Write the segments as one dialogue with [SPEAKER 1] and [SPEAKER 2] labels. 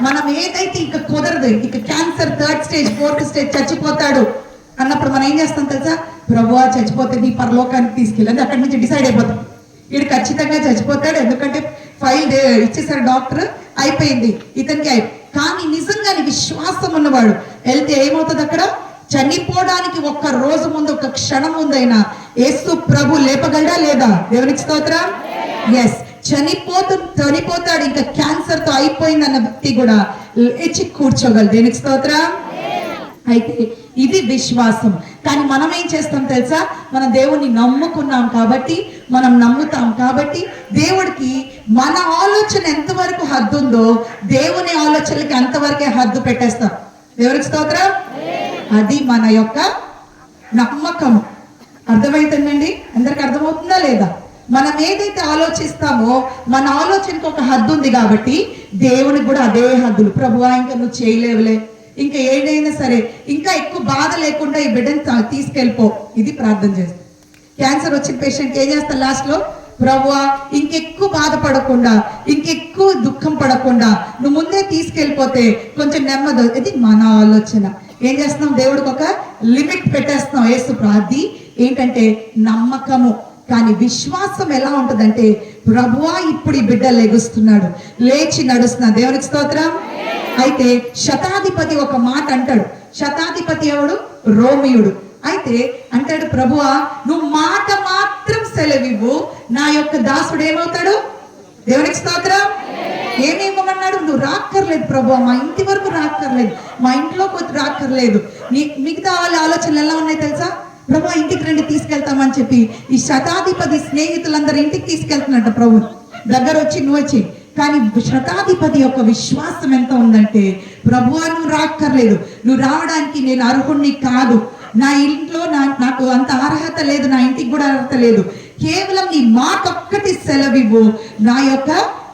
[SPEAKER 1] మనం ఏదైతే ఇక కుదరదు ఇక cancer third stage fourth stage చచ్చిపోతాడు అన్నప్పుడు మనం ఏం చేస్తాం తెలుసా? ప్రభువా చచ్చిపోతే నీ పరలోకానికి తీసుకెళ్ళి అక్కడి నుంచి డిసైడ్ అయిపోతాం. వీడు ఖచ్చితంగా చచ్చిపోతాడు ఎందుకంటే ఫైల్ ఇచ్చేసారు డాక్టర్ అయిపోయింది ఇతనికి అయి కానీ నిజంగానే విశ్వాసం ఉన్నవాడు. వెళ్తే ఏమవుతుంది అక్కడ? చనిపోవడానికి ఒక్క రోజు ముందు ఒక క్షణం ముందైనా యేసు ప్రభు లేపగలడా లేదా? దేవునికి స్తోత్రం? ఎస్ చనిపోతు చనిపోతాడు. ఇంకా క్యాన్సర్తో అయిపోయిందన్న వ్యక్తి కూడా లేచి కూర్చోగలడు. దేనికి స్తోత్ర? అయితే ఇది విశ్వాసం. కానీ మనం ఏం చేస్తాం తెలుసా? మన దేవుణ్ణి నమ్ముకున్నాం కాబట్టి మనం నమ్ముతాం కాబట్టి దేవుడికి మన ఆలోచన ఎంతవరకు హద్దు ఉందో దేవుని ఆలోచనలకి అంతవరకే హద్దు పెట్టేస్తాం. ఎవరికి స్తోత్రం? అది మన యొక్క నమ్మకం అర్థమవుతుందండి అందరికి అర్థమవుతుందా లేదా? మనం ఏదైతే ఆలోచిస్తామో మన ఆలోచనకు ఒక హద్దు ఉంది కాబట్టి దేవునికి కూడా అదే హద్దులు. ప్రభువా ఇంకా నువ్వు చేయలేవులే. ఇంకా ఏదైనా సరే ఇంకా ఎక్కువ బాధ లేకుండా ఈ బిడ్డను తీసుకెళ్ళిపో. ఇది ప్రార్థన చేస్తాం. క్యాన్సర్ వచ్చిన పేషెంట్ ఏం చేస్తా లాస్ట్లో? ప్రభువా ఇంకెక్కువ బాధపడకుండా ఇంకెక్కువ దుఃఖం పడకుండా నువ్వు ముందే తీసుకెళ్ళిపోతే కొంచెం నెమ్మది ఇది మన ఆలోచన. ఏం చేస్తున్నాం? దేవుడికి ఒక లిమిట్ పెట్టేస్తున్నాం. ఏసు ప్రార్థి. ఏంటంటే నమ్మకము. కానీ విశ్వాసం ఎలా ఉంటుందంటే ప్రభువా ఇప్పుడు ఈ బిడ్డ లెగుస్తున్నాడు. లేచి నడుస్తున్నా. దేవునికి స్తోత్రం? అయితే శతాధిపతి ఒక మాట అంటాడు. శతాధిపతి ఎవడు? రోమియుడు. అయితే అంటాడు ప్రభువా నువ్వు మాట మాత్రం సెలవివ్వు. నా యొక్క దాసుడు ఏమవుతాడు? దేవునికి స్తోత్రం? ఏమేమన్నాడు నువ్వు రాక్కర్లేదు ప్రభు మా ఇంటి వరకు రాక్కర్లేదు. మా ఇంట్లోకి రాక్కర్లేదు. నీ మిగతా వాళ్ళ ఆలోచనలు ఎలా ఉన్నాయి తెలుసా? ప్రభు ఇంటికి రండి తీసుకెళ్తామని చెప్పి ఈ శతాధిపతి స్నేహితులందరూ ఇంటికి తీసుకెళ్తున్నట్టు ప్రభు. దగ్గర వచ్చి నువ్వు వచ్చి కానీ శతాధిపతి యొక్క విశ్వాసం ఎంత ఉందంటే ప్రభు నువ్వు రాక్కర్లేదు. నువ్వు రావడానికి నేను అర్హుణ్ణి కాదు. నా ఇంట్లో నా నాకు అంత అర్హత లేదు నా ఇంటికి కూడా అర్హత లేదు. కేవలం నీ మాకొక్కటి ఒక్కటి సెలవివ్వు. నా యొక్క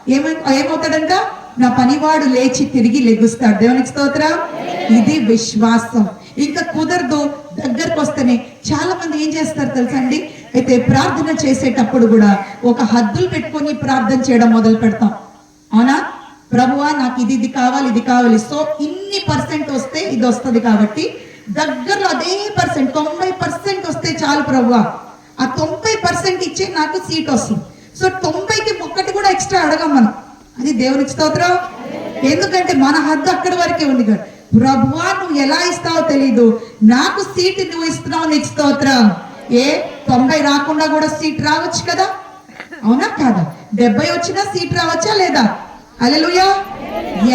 [SPEAKER 1] ఏమ ఏమవుతాడంట? నా పనివాడు లేచి తిరిగి లెగుస్తాడు. దేవునికి స్తోత్రం. ఇది విశ్వాసం. ఇంకా కుదరదు. దగ్గరకు వస్తేనే చాలా మంది ఏం చేస్తారు తెలుసా అండి అయితే ప్రార్థన చేసేటప్పుడు కూడా ఒక హద్దులు పెట్టుకొని ప్రార్థన చేయడం మొదలు పెడతాం. అవునా? ప్రభువా నాకు ఇది ఇది కావాలి ఇది కావాలి. సో ఇన్ని పర్సెంట్ వస్తే ఇది వస్తుంది కాబట్టి దగ్గరలో అదే పర్సెంట్ తొంభై పర్సెంట్ వస్తే చాలు ప్రభువా. ఆ తొంభై పర్సెంట్ ఇచ్చే నాకు సీట్ వస్తుంది. సో తొంభైకి ఒక్కటి కూడా ఎక్స్ట్రా అడగం మనం. అది దేవునికి స్తోత్రం. ఎందుకంటే మన హద్దు అక్కడి వరకే ఉంది కదా. ప్రభువా నువ్వు ఎలా ఇస్తావో తెలీదు. నాకు సీట్ నువ్వు ఇస్తున్నావు నీకు స్తోత్రం. ఏ తొంభై రాకుండా కూడా సీట్ రావచ్చు కదా? అవునా కాదా? డెబ్బై వచ్చినా సీట్ రావచ్చా లేదా? అలెలుయా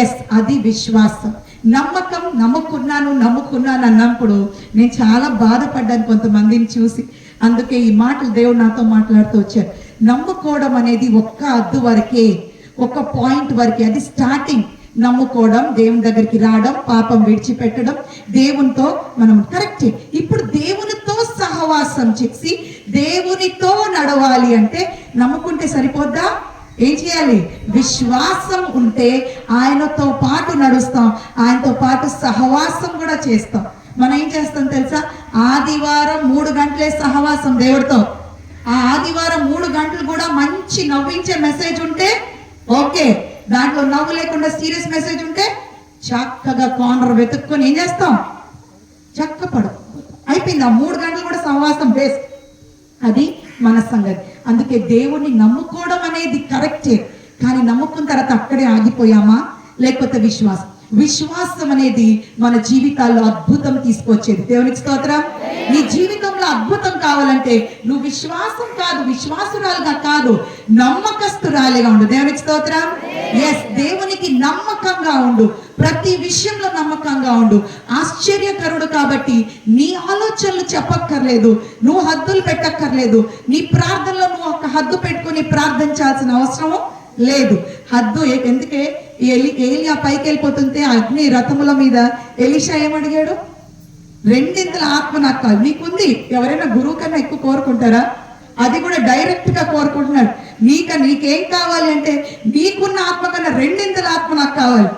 [SPEAKER 1] ఎస్ అది విశ్వాసం. నమ్మకం నమ్ముకున్నాను నమ్ముకున్నాను అన్నప్పుడు నేను చాలా బాధపడ్డాను కొంతమందిని చూసి. అందుకే ఈ మాటలు దేవుడు నాతో మాట్లాడుతూ వచ్చారు నమ్ముకోవడం అనేది ఒక్క అద్దు వరకే ఒక పాయింట్ వరకే అది స్టార్టింగ్ నమ్ముకోవడం దేవుని దగ్గరికి రావడం పాపం విడిచిపెట్టడం దేవునితో మనం కరెక్టే ఇప్పుడు దేవునితో సహవాసం చేసి దేవునితో నడవాలి అంటే నమ్ముకుంటే సరిపోద్దా? ఏం చేయాలి? విశ్వాసం ఉంటే ఆయనతో పాటు నడుస్తాం ఆయనతో పాటు సహవాసం కూడా చేస్తాం. మనం ఏం చేస్తాం తెలుసా? ఆదివారం మూడు గంటలే సహవాసం దేవుడితో. ఆ ఆదివారం మూడు గంటలు కూడా మంచి నవ్వించే మెసేజ్ ఉంటే ఓకే. దాంట్లో నవ్వు లేకుండా సీరియస్ మెసేజ్ ఉంటే చక్కగా కార్నర్ వెతుక్కొని ఏం చేస్తాం? చక్క పడు అయిపోయింది. ఆ మూడు గంటలు కూడా సహవాసం బేస్ అది మన సంగతి. అందుకే దేవుణ్ణి నమ్ముకోవడం అనేది కరెక్టే కానీ నమ్ముకున్న తర్వాత అక్కడే ఆగిపోయామా? లేకపోతే విశ్వాసం. విశ్వాసం అనేది మన జీవితాల్లో అద్భుతం తీసుకొచ్చేది. దేవునికి స్తోత్రం. నీ జీవితంలో అద్భుతం కావాలంటే నువ్వు విశ్వాసం కాదు విశ్వాసురాలుగా కాదు నమ్మకస్తురాలిగా ఉండు. దేవునికి స్తోత్రం. ఎస్ దేవునికి నమ్మకంగా ఉండు. ప్రతి విషయంలో నమ్మకంగా ఉండు. ఆశ్చర్యకరుడు కాబట్టి నీ ఆలోచనలు చెప్పక్కర్లేదు నువ్వు హద్దులు పెట్టక్కర్లేదు నీ ప్రార్థనలో నువ్వు ఒక హద్దు పెట్టుకొని ప్రార్థించాల్సిన అవసరం లేదు. హద్దు ఎందుకే? ఎలి ఏలియా పైకి వెళ్ళిపోతుంటే అగ్ని రథముల మీద ఎలిషా ఏమడిగాడు? రెండింతల ఆత్మ నాకు కాదు. నీకుంది. ఎవరైనా గురువు కన్నా ఎక్కువ కోరుకుంటారా? అది కూడా డైరెక్ట్గా కోరుకుంటున్నాడు. నీక నీకేం కావాలి అంటే నీకున్న ఆత్మ కన్నా రెండింతల ఆత్మ నాకు కావాలి.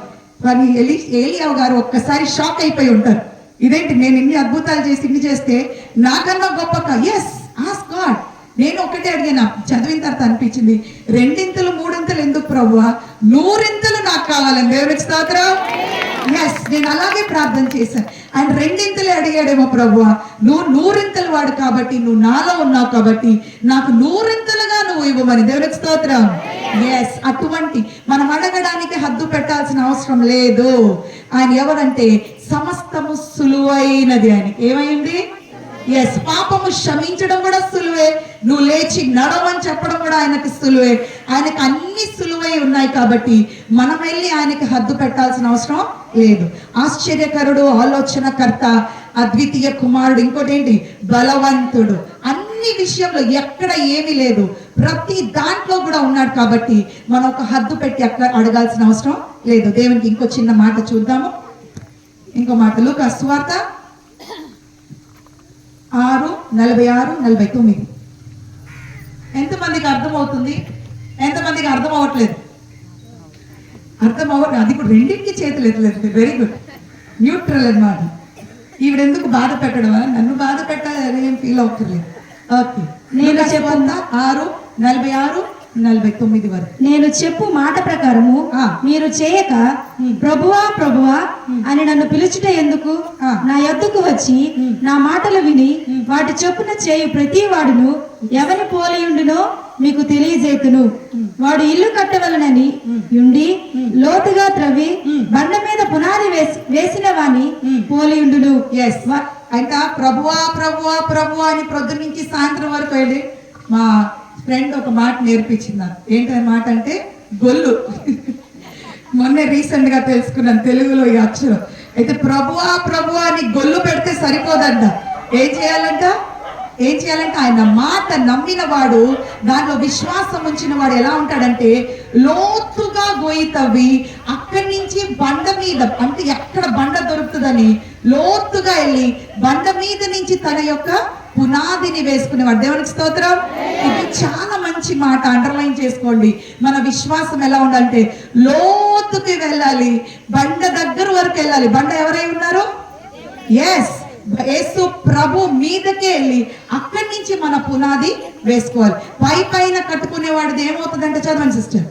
[SPEAKER 1] కానీ ఎలి ఏలియావు గారు ఒక్కసారి షాక్ అయిపోయి ఉంటారు. ఇదేంటి? నేను ఇన్ని అద్భుతాలు చేసి ఇన్ని చేస్తే నాకన్నా గొప్ప ఎస్ ఆస్ గాడ్ నేను ఒకటే అడిగాను చదివిన తర్వాత అనిపించింది రెండింతలు మూడింతలు ఎందుకు ప్రభు నూరింతలు నాకు కావాలని. దేవునికి స్తోత్రం. ఎస్ నేను అలాగే ప్రార్థన చేశాను. ఆయన రెండింతలే అడిగాడేమో ప్రభు నువ్వు నూరింతలు వాడు కాబట్టి నువ్వు నాలో ఉన్నావు కాబట్టి నాకు నూరింతలుగా నువ్వు ఇవ్వమని. దేవునికి స్తోత్రం. ఎస్ అటువంటి మనం అడగడానికి హద్దు పెట్టాల్సిన అవసరం లేదు. ఆయన ఎవరంటే సమస్తము సులువైనది ఆయనకి. ఏమైంది? ఎస్ పాపము క్షమించడం కూడా సులువే. నువ్వు లేచి నడవని చెప్పడం కూడా ఆయనకి సులువే. ఆయనకు అన్ని సులువై ఉన్నాయి కాబట్టి మనం వెళ్ళి ఆయనకి హద్దు పెట్టాల్సిన అవసరం లేదు. ఆశ్చర్యకరుడు ఆలోచనకర్త అద్వితీయ కుమారుడు ఇంకోటి ఏంటి? బలవంతుడు. అన్ని విషయంలో ఎక్కడ ఏమీ లేదు. ప్రతి దాంట్లో కూడా ఉన్నాడు కాబట్టి మనం ఒక హద్దు పెట్టి అక్కడ అడగాల్సిన అవసరం లేదు. దేవునికి ఇంకో చిన్న మాట చూద్దాము. ఇంకో మాటలు కస్వార్త ఆరు నలభై ఆరు నలభై తొమ్మిది. ఎంతమందికి అర్థమవుతుంది? ఎంతమందికి అర్థం అవ్వట్లేదు అర్థం అవ్వట్లేదు అది కూడా రెండింటికి చేతులు ఎత్తలేదు. వెరీ గుడ్ న్యూట్రల్ అన్నమాట. ఈవిడెందుకు బాధ పెట్టడం వల్ల నన్ను బాధ పెట్టాలని ఏం ఫీల్ అవ్వట్లేదు. ఓకే నేను చెప్పంతా ఆరు నలభై ఆరు నలభై తొమ్మిది వరకు.
[SPEAKER 2] నేను చెప్పు మాట ప్రకారము. మీరు చేయక ప్రభువా ప్రభువా అని నన్ను పిలుచుట ఎందుకు. నా యొద్దకు వచ్చి నా మాటలు విని వాటి చొప్పున చేయు ప్రతి వాడును ఎవరి పోలియుండునో మీకు తెలియజేతును. వాడు ఇల్లు కట్టవలనని ఉండి లోతుగా త్రవ్వి బండ మీద పునాది వేసి వేసిన వాని పోలియుండును.
[SPEAKER 1] ఎస్ ఇంకా ప్రభువా ప్రభువా ప్రభువా అని ప్రొద్దు నుంచి సాయంత్రం వరకు వెళ్ళి మా ఫ్రెండ్ ఒక మాట నేర్పించింది ఏంటి మాట అంటే గొల్లు. మొన్నే రీసెంట్గా తెలుసుకున్నాను తెలుగులో ఈ అక్షరం. అయితే ప్రభువా ప్రభువా అని గొల్లు పెడితే సరిపోదంట. ఏం చేయాలంట? ఏం చేయాలంటే? ఆయన మాట నమ్మిన వాడు దానిలో విశ్వాసం ఉంచిన వాడు ఎలా ఉంటాడంటే లోతుగా గోయి తవ్వి అక్కడి నుంచి బండ మీద అంటే ఎక్కడ బండ దొరుకుతుందని లోతుగా వెళ్ళి బండ మీద నుంచి తన యొక్క పునాదిని వేసుకునేవాడు. దేవునికి స్తోత్రం? ఇది చాలా మంచి మాట. అండర్లైన్ చేసుకోండి. మన విశ్వాసం ఎలా ఉండాలంటే లో లోతుకి వెళ్ళాలి. బండ దగ్గర వరకు వెళ్ళాలి. బండ ఎవరై ఉన్నారు? ఎస్ యేసు ప్రభు మీదకే వెళ్ళి అక్కడి నుంచి మన పునాది వేసుకోవాలి. పై పైన కట్టుకునేవాడిది ఏమవుతుందంటే చదవండి సిస్టర్.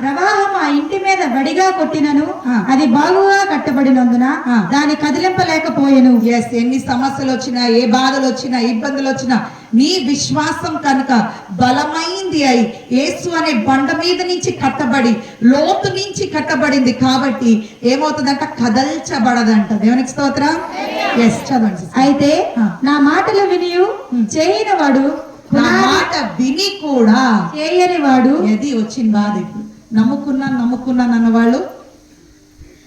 [SPEAKER 2] ప్రవాహం ఆ ఇంటి మీద వడిగా కొట్టినను. అది బాగుగా కట్టబడినందున. దాని కదిలింపలేకపోయెను.
[SPEAKER 1] ఎస్ ఎన్ని సమస్యలు వచ్చినా ఏ బాధలు వచ్చినా ఇబ్బందులు వచ్చినా నీ విశ్వాసం కనుక బలమైంది అయి యేసు అనే బండ మీద నుంచి కట్టబడి లోతు నుంచి కట్టబడింది కాబట్టి ఏమవుతుందంట? కదల్చబడదంట. దేవునికి స్తోత్రం. ఎస్ చదవండి.
[SPEAKER 2] అయితే. నా మాటలు వినియు. చేయని వాడు
[SPEAKER 1] నా మాట విని కూడా
[SPEAKER 2] చేయని వాడు
[SPEAKER 1] ఏది వచ్చింది బాధ ఇప్పుడు నమ్ముకున్నాను నమ్ముకున్నాను అన్న వాళ్ళు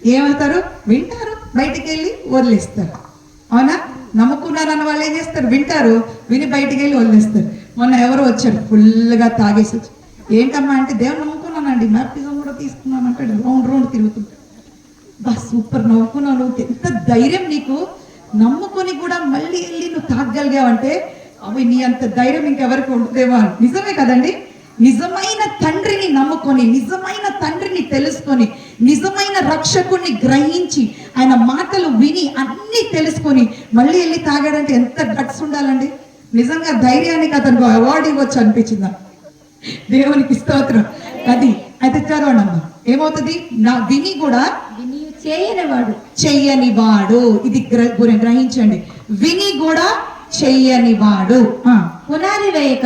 [SPEAKER 1] ఏమవుతారు? వింటారు. బయటికి వెళ్ళి వదిలేస్తారు. అవునా? నమ్ముకున్నాను అన్న వాళ్ళు ఏం చేస్తారు? వింటారు. విని బయటికి వెళ్ళి వదిలేస్తారు. మొన్న ఎవరు వచ్చారు. ఫుల్గా తాగేసి వచ్చి. ఏంటమ్మా అంటే దేవుని నమ్ముకున్నానండి. మ్యాప్టిజం కూడా తీసుకున్నాను అంటాడు. రౌండ్ రౌండ్ తిరుగుతుంటాడు. బా సూపర్. నవ్వుకున్నావు నువ్వు. ఎంత ధైర్యం నీకు. నమ్ముకొని కూడా మళ్ళీ వెళ్ళి నువ్వు తాగగలిగావంటే అవి నీ అంత ధైర్యం ఇంకెవరికి ఉంటుందేమో అని. నిజమే కదండి? నిజమైన తండ్రిని నమ్ముకొని నిజమైన తండ్రిని తెలుసుకొని నిజమైన రక్షకుణ్ణి గ్రహించి ఆయన మాటలు విని అన్ని తెలుసుకొని మళ్ళీ వెళ్ళి తాగాడంటే ఎంత గట్స్ ఉండాలండి? నిజంగా ధైర్యానికి అతనికి అవార్డు ఇవ్వచ్చు అనిపించింది? నాకు. దేవునికి స్తోత్రం. అది అయితే చదవండి అమ్మా. ఏమవుతుంది? నా విని కూడా
[SPEAKER 2] వినియు చేయని వాడు
[SPEAKER 1] చెయ్యని వాడు ఇది గ్ర- గురి- గ్రహించండి. విని కూడా చెయ్యని వాడు. ఆ.
[SPEAKER 2] పునాది వేయక.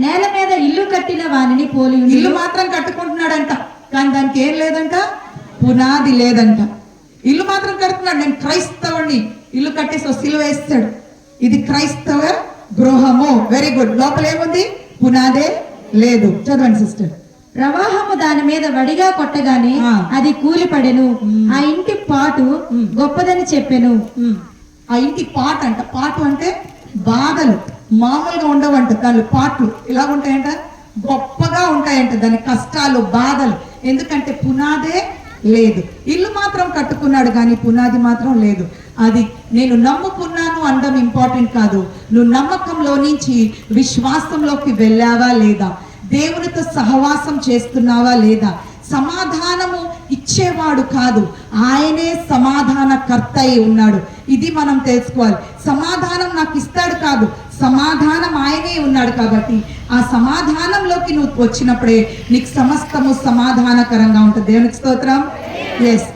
[SPEAKER 2] నేల మీద ఇల్లు కట్టిన వానిని పోలి.
[SPEAKER 1] ఇల్లు మాత్రం కట్టుకుంటున్నాడంట. కానీ దానికి ఏం లేదంట? పునాది లేదంట. ఇల్లు మాత్రం కడుతున్నాడు. నేను క్రైస్తవుని ఇల్లు కట్టేసి సిలువ వేస్తాడు. ఇది క్రైస్తవ గృహము. వెరీ గుడ్ లోపల ఏముంది? పునాదే లేదు. చదవండి సిస్టర్.
[SPEAKER 2] ప్రవాహము దాని మీద వడిగా కొట్టగానే. అది కూలిపడెను. ఆ ఇంటి పాటు గొప్పదని చెప్పెను.
[SPEAKER 1] ఆ ఇంటి పాట అంట. పాటు అంటే బాధలు మామూలుగా ఉండవంట దాని పాటలు. ఇలా ఉంటాయంట గొప్పగా ఉంటాయంట దాని కష్టాలు బాధలు. ఎందుకంటే పునాదే లేదు. ఇల్లు మాత్రం కట్టుకున్నాడు కానీ పునాది మాత్రం లేదు. అది నేను నమ్ముకున్నాను అనడం ఇంపార్టెంట్ కాదు. నువ్వు నమ్మకంలో నుంచి విశ్వాసంలోకి వెళ్ళావా లేదా? దేవునితో సహవాసం చేస్తున్నావా లేదా? సమాధానము ఇచ్చేవాడు కాదు. ఆయనే సమాధానకర్త అయి ఉన్నాడు. ఇది మనం తెలుసుకోవాలి. సమాధానం నాకు ఇస్తాడు కాదు. సమాధానం ఆయనే ఉన్నాడు కాబట్టి ఆ సమాధానంలోకి నువ్వు వచ్చినప్పుడే నీకు సమస్తము సమాధానకరంగా ఉంటుంది. దేవునికి స్తోత్రం. ఎస్